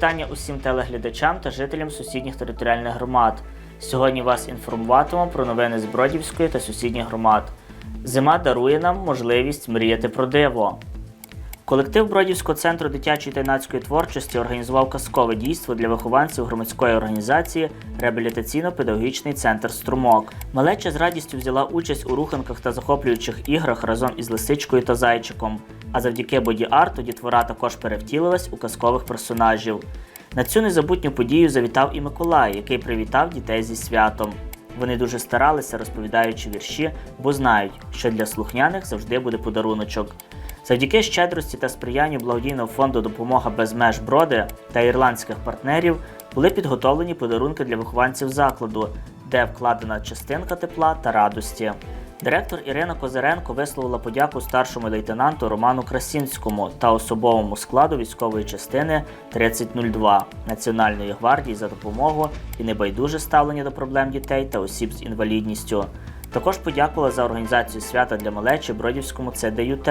Вітання усім телеглядачам та жителям сусідніх територіальних громад. Сьогодні вас інформуватимемо про новини з Бродівської та сусідніх громад. Зима дарує нам можливість мріяти про диво. Колектив Бродівського центру дитячої та юнацької творчості організував казкове дійство для вихованців громадської організації Реабілітаційно-педагогічний центр Струмок. Малеча з радістю взяла участь у руханках та захоплюючих іграх разом із лисичкою та зайчиком. А завдяки боді-арту дітвора також перевтілилась у казкових персонажів. На цю незабутню подію завітав і Миколай, який привітав дітей зі святом. Вони дуже старалися, розповідаючи вірші, бо знають, що для слухняних завжди буде подаруночок. Завдяки щедрості та сприянню благодійного фонду Допомога без меж броди та ірландських партнерів були підготовлені подарунки для вихованців закладу, де вкладена частинка тепла та радості. Директор Ірина Козиренко висловила подяку старшому лейтенанту Роману Красінському та особовому складу військової частини 3002 Національної гвардії за допомогу і небайдуже ставлення до проблем дітей та осіб з інвалідністю. Також подякувала за організацію свята для малечі Бродівському ЦДЮТ,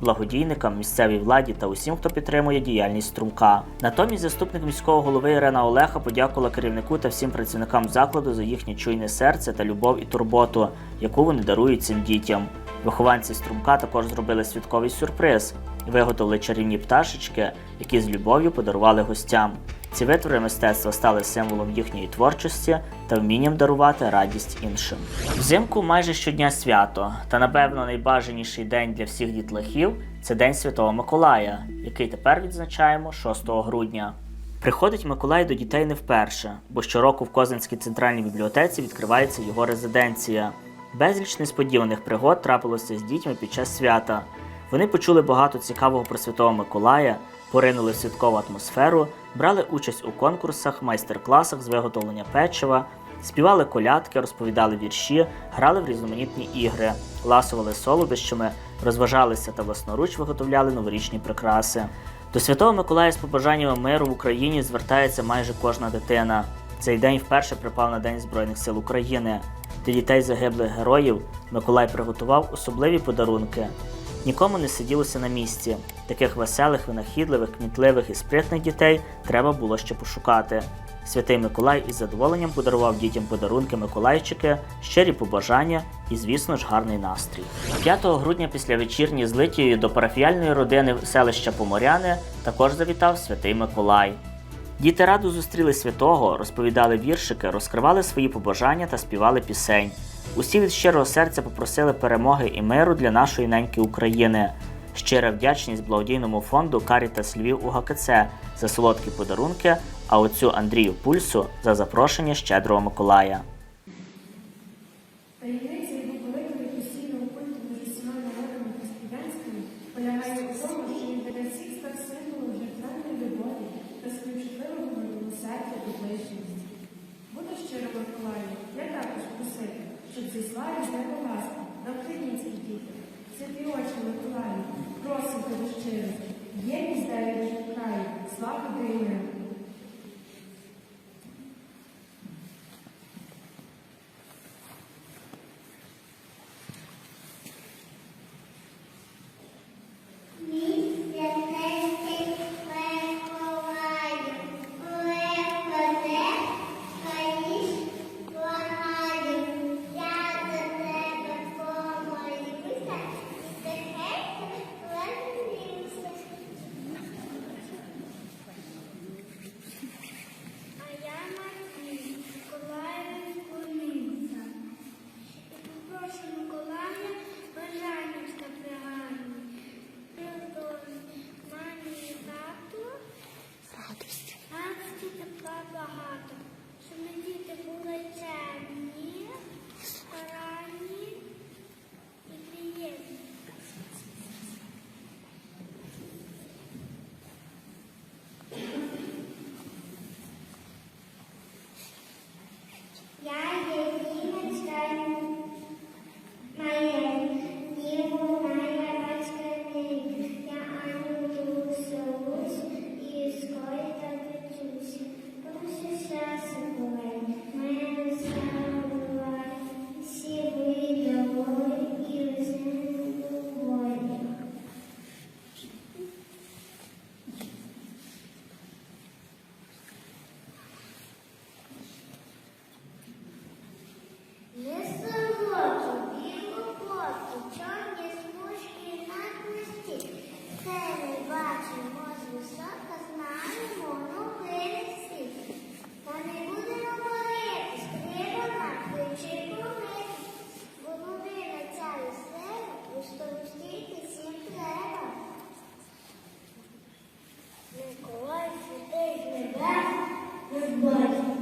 благодійникам, місцевій владі та усім, хто підтримує діяльність струмка. Натомість заступник міського голови Ірина Олеха подякувала керівнику та всім працівникам закладу за їхнє чуйне серце та любов і турботу, яку вони дарують цим дітям. Вихованці струмка також зробили святковий сюрприз виготовили чарівні пташечки, які з любов'ю подарували гостям. Ці витвори мистецтва стали символом їхньої творчості та вмінням дарувати радість іншим. Взимку майже щодня свято, та напевно найбажаніший день для всіх дітлахів це День Святого Миколая, який тепер відзначаємо 6 грудня. Приходить Миколай до дітей не вперше, бо щороку в Козинській центральній бібліотеці відкривається його резиденція. Безліч несподіваних пригод трапилося з дітьми під час свята. Вони почули багато цікавого про Святого Миколая, поринули в святкову атмосферу, брали участь у конкурсах, майстер-класах з виготовлення печива, співали колядки, розповідали вірші, грали в різноманітні ігри, ласували солодощами, розважалися та власноруч виготовляли новорічні прикраси. До Святого Миколая з побажаннями миру в Україні звертається майже кожна дитина. Цей день вперше припав на День Збройних сил України. Для дітей загиблих героїв Миколай приготував особливі подарунки. Нікому не сиділося на місці. Таких веселих, винахідливих, кмітливих і спритних дітей треба було ще пошукати. Святий Миколай із задоволенням подарував дітям подарунки Миколайчики, щирі побажання і, звісно ж, гарний настрій. 5 грудня після вечірні з Литією до парафіяльної родини селища Поморяни також завітав святий Миколай. Діти радо зустріли святого, розповідали віршики, розкривали свої побажання та співали пісень. Усі від щирого серця попросили перемоги і миру для нашої неньки України. Щира вдячність благодійному фонду Caritas Львів у ГКЦ за солодкі подарунки, а отцю Андрію Пульсу за запрошення щедрого Миколая. Єдність дай від краю, слава That's good boy.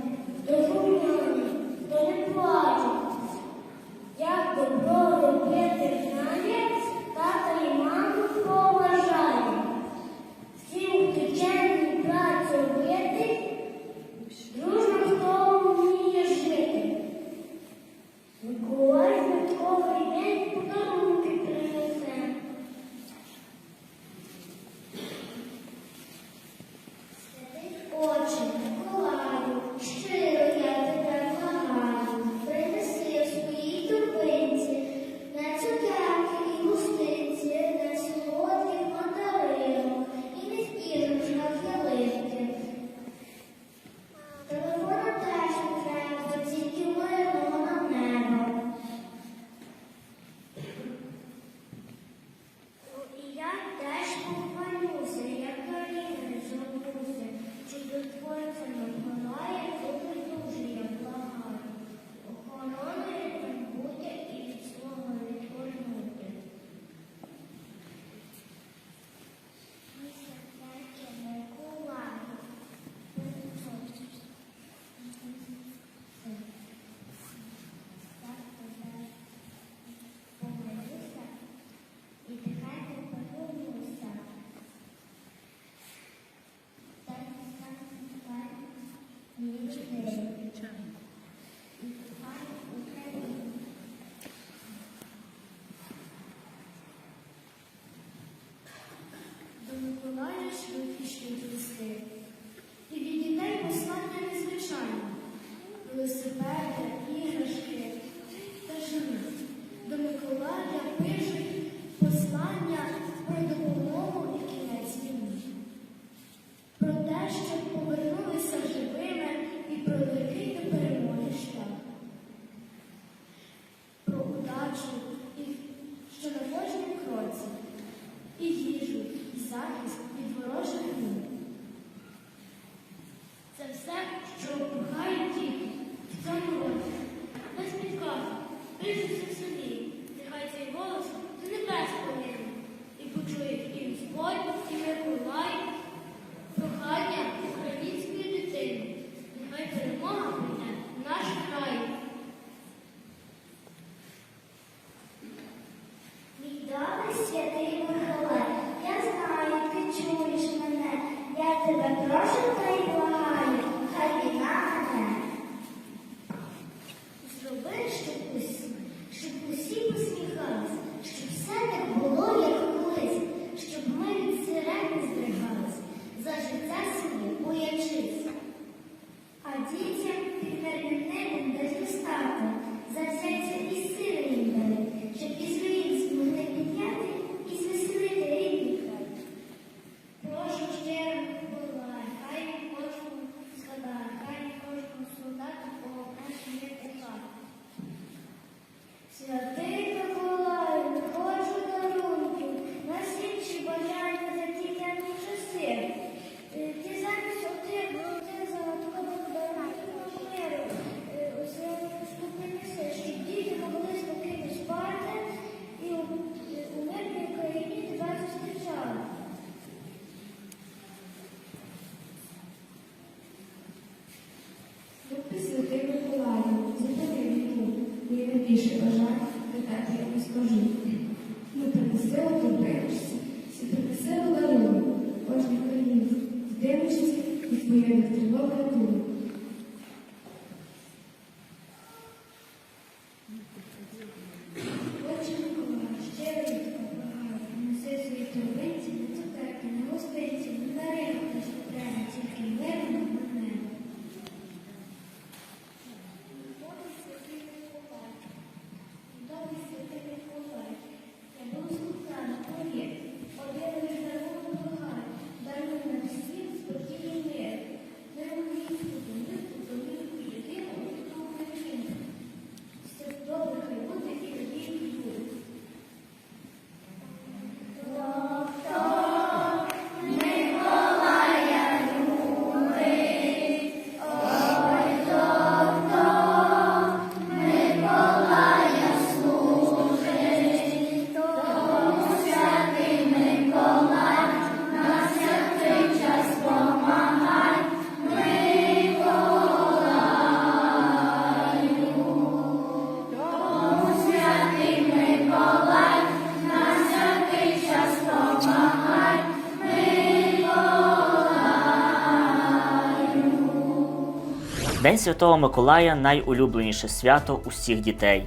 День Святого Миколая найулюбленіше свято усіх дітей.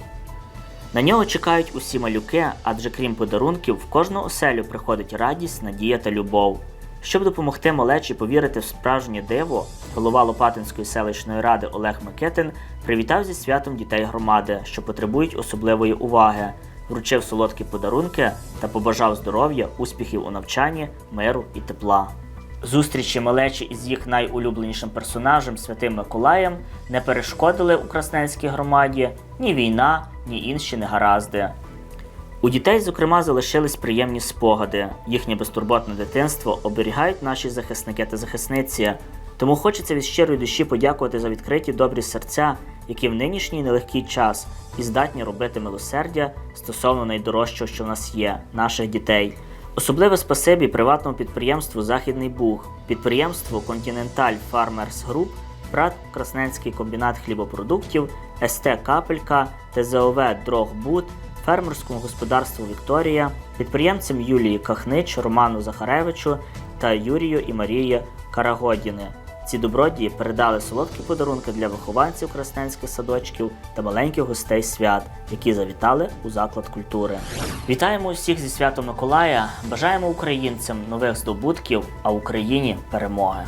На нього чекають усі малюки, адже крім подарунків, в кожну оселю приходить радість, надія та любов. Щоб допомогти малечі повірити в справжнє диво, голова Лопатинської селищної ради Олег Микитин привітав зі святом дітей громади, що потребують особливої уваги, вручив солодкі подарунки та побажав здоров'я, успіхів у навчанні, миру і тепла. Зустрічі малечі із їх найулюбленішим персонажем Святим Миколаєм не перешкодили у Красненській громаді ні війна, ні інші негаразди. У дітей, зокрема, залишились приємні спогади. Їхнє безтурботне дитинство оберігають наші захисники та захисниці. Тому хочеться від щирої душі подякувати за відкриті добрі серця, які в нинішній нелегкий час і здатні робити милосердя стосовно найдорожчого, що в нас є наших дітей. Особливе спасибі приватному підприємству Західний Буг, підприємству Континенталь Фармерс Груп, Брат Красненський комбінат хлібопродуктів, СТ Капелька, ТЗОВ Дрогбуд, фермерському господарству Вікторія, підприємцям Юлії Кахнич, Роману Захаревичу та Юрію і Марії Карагодіни. Ці добродії передали солодкі подарунки для вихованців красненських садочків та маленьких гостей свят, які завітали у заклад культури. Вітаємо усіх зі святом Миколая! Бажаємо українцям нових здобутків, а Україні перемоги!